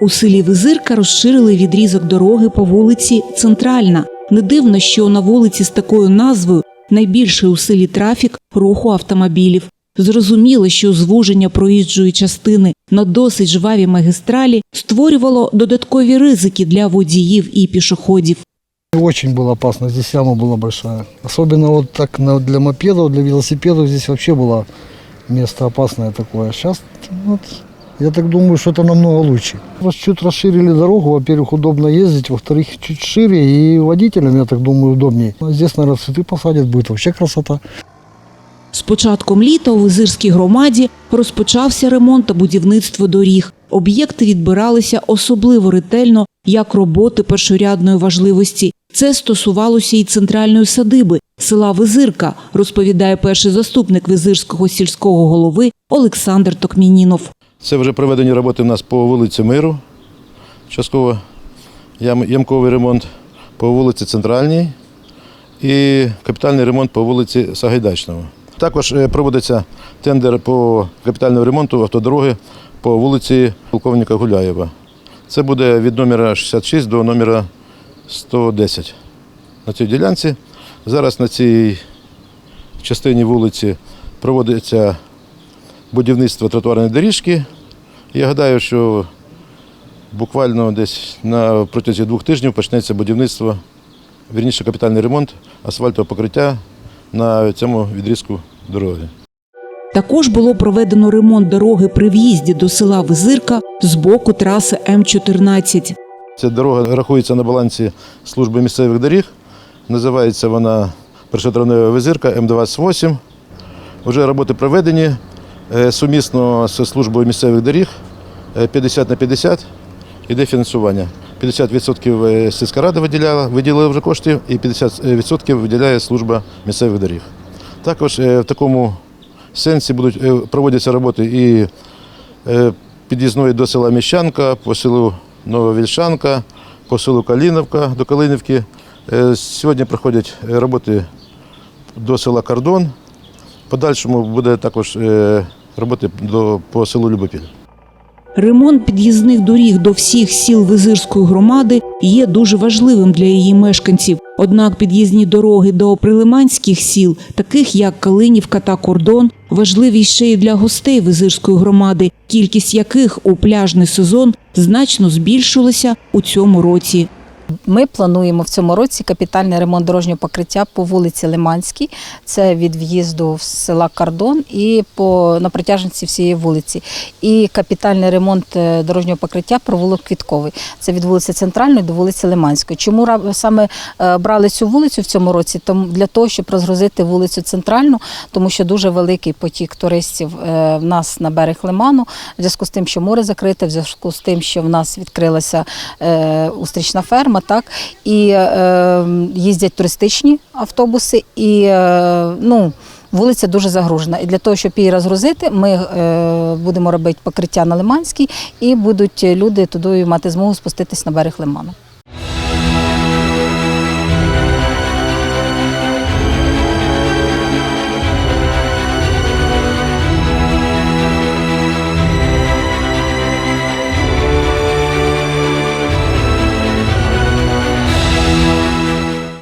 У селі Визирка розширили відрізок дороги по вулиці Центральна. Не дивно, що на вулиці з такою назвою найбільший у селі трафік руху автомобілів. Зрозуміло, що звуження проїжджої частини на досить жвавій магістралі створювало додаткові ризики для водіїв і пішоходів. Очень было опасно, здесь яма была большая. Особенно вот так на- для мопедов, для велосипедов здесь вообще было место опасное такое. Сейчас вот, я так думаю, что это намного лучше. Раз Чуть расширили дорогу, во-первых, удобно ездить, во-вторых, чуть шире и водителям, я так думаю, удобнее. А Здесь, наверное, цветы посадят, будет вообще красота. З початком літа у Визирській громаді розпочався ремонт та будівництво доріг. Об'єкти відбиралися особливо ретельно, як роботи першорядної важливості. Це стосувалося і центральної садиби села Визирка, розповідає перший заступник Визирського сільського голови Олександр Токмінінов. Це вже проведені роботи в нас по вулиці Миру, частково ямковий ремонт по вулиці Центральній і капітальний ремонт по вулиці Сагайдачного. Також е, проводиться тендер по капітальному ремонту автодороги по вулиці полковника Гуляєва. Це буде від номера 66 до номера 110 на цій ділянці. Зараз на цій частині вулиці проводиться будівництво тротуарної доріжки. Я гадаю, що буквально десь на протязі двох тижнів почнеться будівництво, вірніше капітальний ремонт асфальтового покриття на цьому відрізку дороги. Також було проведено ремонт дороги при в'їзді до села Визирка з боку траси М14. Ця дорога рахується на балансі служби місцевих доріг. Називається вона першотравнева визирка М28. Вже роботи проведені е, сумісно з службою місцевих доріг 50 на 50 іде фінансування. 50% е, сільська рада виділяла, виділила вже коштів, і 50% виділяє служба місцевих доріг. Також е, в такому сенсі будуть е, проводяться роботи і е, під'їзної до села Міщанка, по селу Нововільшанка, по селу Каліновка до Калинівки. Е, Сьогодні проходять е, роботи до села Кордон. Подальшому буде також е, роботи по селу Любопіль. Ремонт під'їзних доріг до всіх сіл Визирської громади є дуже важливим для її мешканців. Однак під'їзні дороги до прилиманських сіл, таких як Калинівка та Кордон, важливі ще й для гостей Визирської громади, кількість яких у пляжний сезон значно збільшилася у цьому році. Ми плануємо в цьому році капітальний ремонт дорожнього покриття по вулиці Лиманській. Це від в'їзду в села Кардон і по на протяжності всієї вулиці. І капітальний ремонт е, дорожнього покриття провулок Квітковий. Це від вулиці Центральної до вулиці Лиманської. Чому саме е, брали цю вулицю в цьому році? Тому для того, щоб розгрузити вулицю Центральну, тому що дуже великий потік туристів е, в нас на берег Лиману, в зв'язку з тим, що море закрите, в зв'язку з тим, що в нас відкрилася устрічна ферма, так і е, їздять туристичні автобуси, і е, ну. Вулиця дуже загружена. І для того, щоб її розгрузити, ми е, будемо робити покриття на Лиманській, і будуть люди туди мати змогу спуститись на берег Лиману.